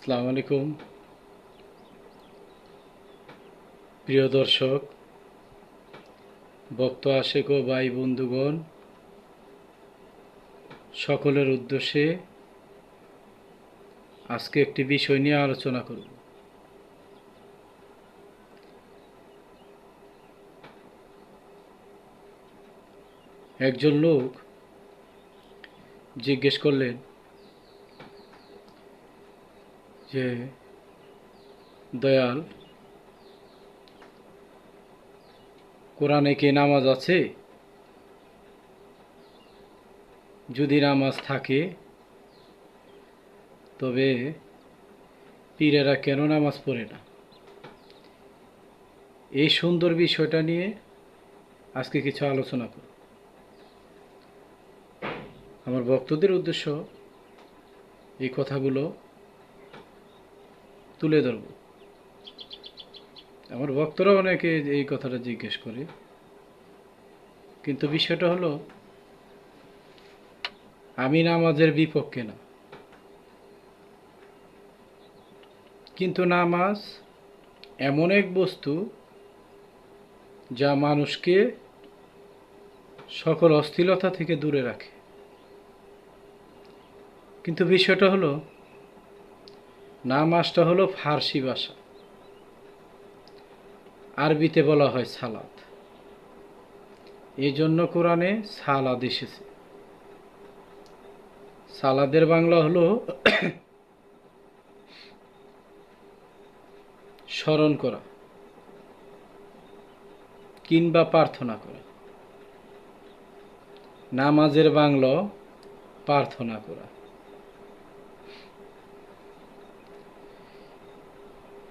আসসালামু আলাইকুম। প্রিয় দর্শক, ভক্ত আশেক ও ভাই বন্ধুগণ, সকলের উদ্দেশ্যে আজকে একটি বিষয় নিয়ে আলোচনা করব। একজন লোক জিজ্ঞেস করলেন যে দয়াল, কোরআনে কি নামাজ আছে? যদি নামাজ থাকে, তবে পীরেরা কেন নামাজ পড়ে না? এই সুন্দর বিষয়টা নিয়ে আজকে কিছু আলোচনা করব। আমার ভক্তদের উদ্দেশ্য এই কথাগুলো তুলে ধরব। আমার ভক্তরা অনেকে এই কথাটা জিজ্ঞেস করে। কিন্তু বিষয়টা হলো, আমি নামাজের বিপক্ষে না। কিন্তু নামাজ এমন এক বস্তু যা মানুষকে সকল অস্থিরতা থেকে দূরে রাখে। কিন্তু বিষয়টা হলো নামাজটা হলো ফার্সি ভাষা। আরবিতে বলা হয় সালাদ এই জন্য কোরআনে সালাদ এসেছে। সালাদের বাংলা হলো স্মরণ করা কিংবা প্রার্থনা করা। নামাজের বাংলা প্রার্থনা করা।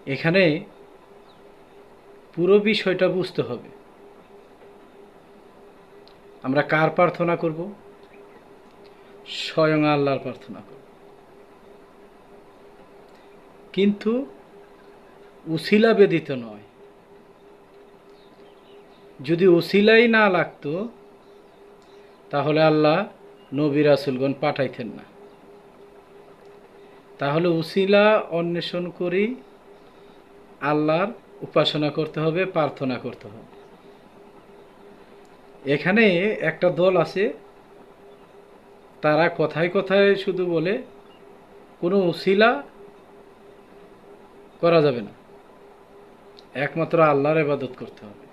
এখানে পুরো বিষয়টা বুঝতে হবে। আমরা কার প্রার্থনা করব? স্বয়ং আল্লাহর প্রার্থনা করব। কিন্তু উসিলা বেদিত নয়। যদি উসিলাই না লাগতো, তাহলে আল্লাহ নবী রাসুলগণ পাঠাইতেন না। তাহলে উসিলা অন্বেষণ করি আল্লাহর উপাসনা করতে হবে, প্রার্থনা করতে হবে। এখানে একটা দল আছে, তারা কথায় কথায় শুধু বলে, কোনো উসিলা করা যাবে না। একমাত্র আল্লাহর ইবাদত করতে হবে।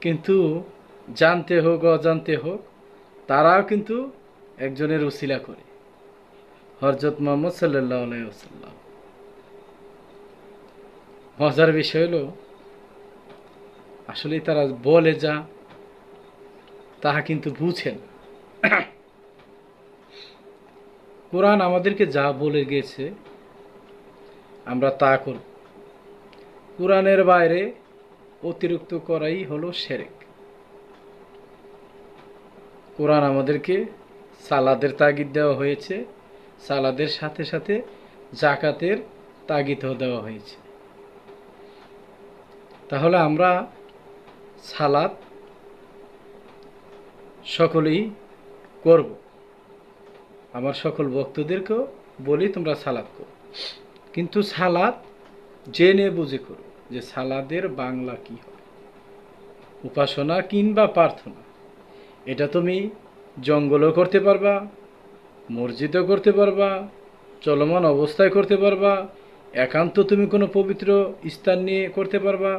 কিন্তু জানতে হোক, অজান্তে হোক, তারাও কিন্তু একজনের উসিলা করে। হরজত মোহাম্মদ সাল্লাহ আলাইসাল্লাম মজার বিষয় হলো আসলে তারা বলে যা, তাহা কিন্তু বুঝেন। কোরআন আমাদেরকে যা বলে গেছে, আমরা তা করব। কোরআনের বাইরে অতিরিক্ত করাই হলো সেরেক। কোরআন আমাদেরকে সালাদের তাগিদ দেওয়া হয়েছে, সালাদের সাথে সাথে জাকাতের তাগিদও দেওয়া হয়েছে। তাহলে আমরা সালাদ সকলেই করব। আমার সকল ভক্তদেরকেও বলি তোমরা সালাদ করো। কিন্তু সালাদ জেনে বুঝে করো যে সালাদের বাংলা কি হয়। উপাসনা কিংবা প্রার্থনা, এটা তুমি জঙ্গলও করতে পারবা, মসজিদও করতে পারবা, চলমান অবস্থায় করতে পারবা, একান্ত তুমি কোনো পবিত্র স্থান নিয়ে করতে পারবা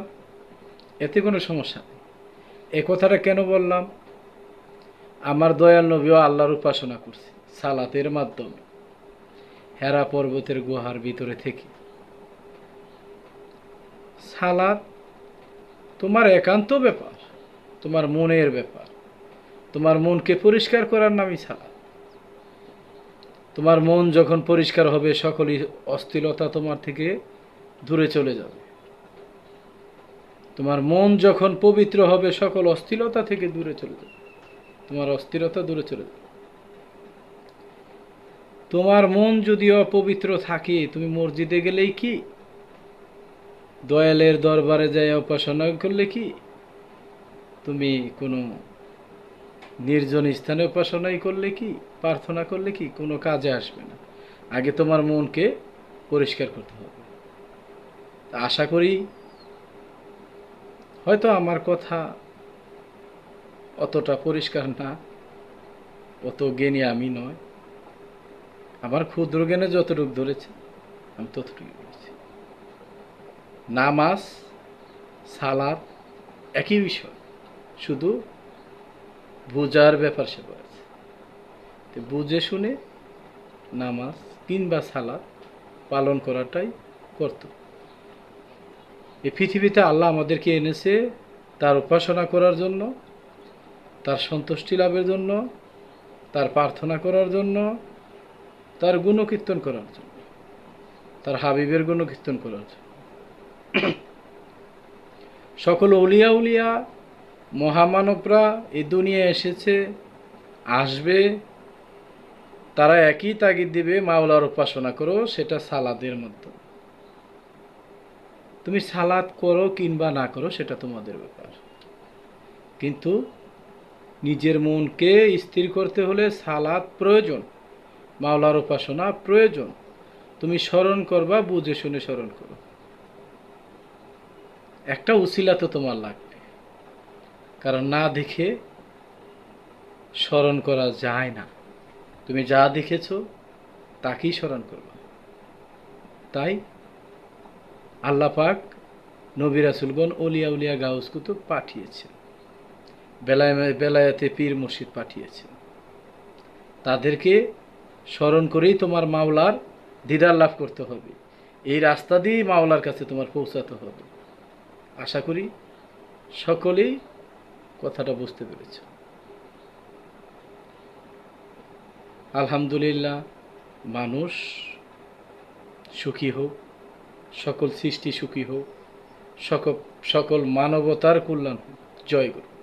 এতে কোনো সমস্যা নেই। এ কথাটা কেন বললাম? আমার দয়াল নবীও আল্লাহর উপাসনা করছে, সালাতের মাধ্যমে। হেরা পর্বতের গুহার ভিতরে থেকে। সালাত তোমার একান্ত ব্যাপার, তোমার মনের ব্যাপার। তোমার মনকে পরিষ্কার করার নামই সালাত। তোমার মন যখন পরিষ্কার হবে, সকলই অস্থিরতা তোমার থেকে দূরে চলে যাবে। তোমার মন যখন পবিত্র হবে, সকল অস্থিরতা থেকে দূরে চলে যাবে। তোমার অস্থিরতা দূরে চলে যাবে। তোমার মন যদি অপবিত্র থাকে, তুমি মসজিদে গেলেই কি? দয়ালের দরবারে যায় উপাসনা করলে কি? তুমি কোনো নির্জন স্থানে উপাসনাই করলে কি? প্রার্থনা করলে কি? কোনো কাজে আসবে না। আগে তোমার মনকে পরিষ্কার করতে হবে। আশা করি হয়তো আমার কথা অতটা পরিষ্কার না, অত জ্ঞানী আমি নয় আমার ক্ষুদ্র জ্ঞানে যতটুকু ধরেছে, আমি ততটুকু বলেছি নামাজ সালাদ একই বিষয়, শুধু বোঝার ব্যাপার স্যাপার আছে তো বুঝে শুনে নামাজ কিংবা সালাদ পালন করাটাই কর্তব্য। এই পৃথিবীতে আল্লাহ আমাদেরকে এনেছে তার উপাসনা করার জন্য, তার সন্তুষ্টি লাভের জন্য, তার প্রার্থনা করার জন্য, তার গুণকীর্তন করার জন্য, তার হাবিবের গুণকীর্তন করার জন্য। সকল উলিয়া উলিয়া, মহামানবরা এ দুনিয়ায় এসেছে, আসবে, তারা একই তাগিদ দিবে, মাওলার উপাসনা করো, সেটা সালাদের মধ্যে। তুমি সালাদ করো কিংবা না করো, সেটা তোমাদের ব্যাপার। কিন্তু নিজের মনকে স্থির করতে হলে সালাদ প্রয়োজন, মাওলার উপাসনা প্রয়োজন। তুমি স্মরণ করবা, বুঝে শুনে স্মরণ করো। একটা উসিলা তো তোমার লাগবে। কারণ না দেখে স্মরণ করা যায় না। তুমি যা দেখেছ, তাকেই স্মরণ করবা। তাই আল্লাহ পাক নবী রাসুলগণ অলিয়া উলিয়া গাউস কুতুব পাঠিয়েছেন। বেলায় বেলায়াতে পীর মুর্শিদ পাঠিয়েছেন। তাদেরকে স্মরণ করেই তোমার মাওলার দিদার লাভ করতে হবে। এই রাস্তা দিয়েই মাওলার কাছে তোমার পৌঁছাতে হবে। আশা করি সকলেই কথাটা বুঝতে পেরেছ। আলহামদুলিল্লাহ, মানুষ সুখী হোক। সকল সৃষ্টি সুখী হোক সকল সকল মানবতার কল্যাণ হোক। জয় গুরু।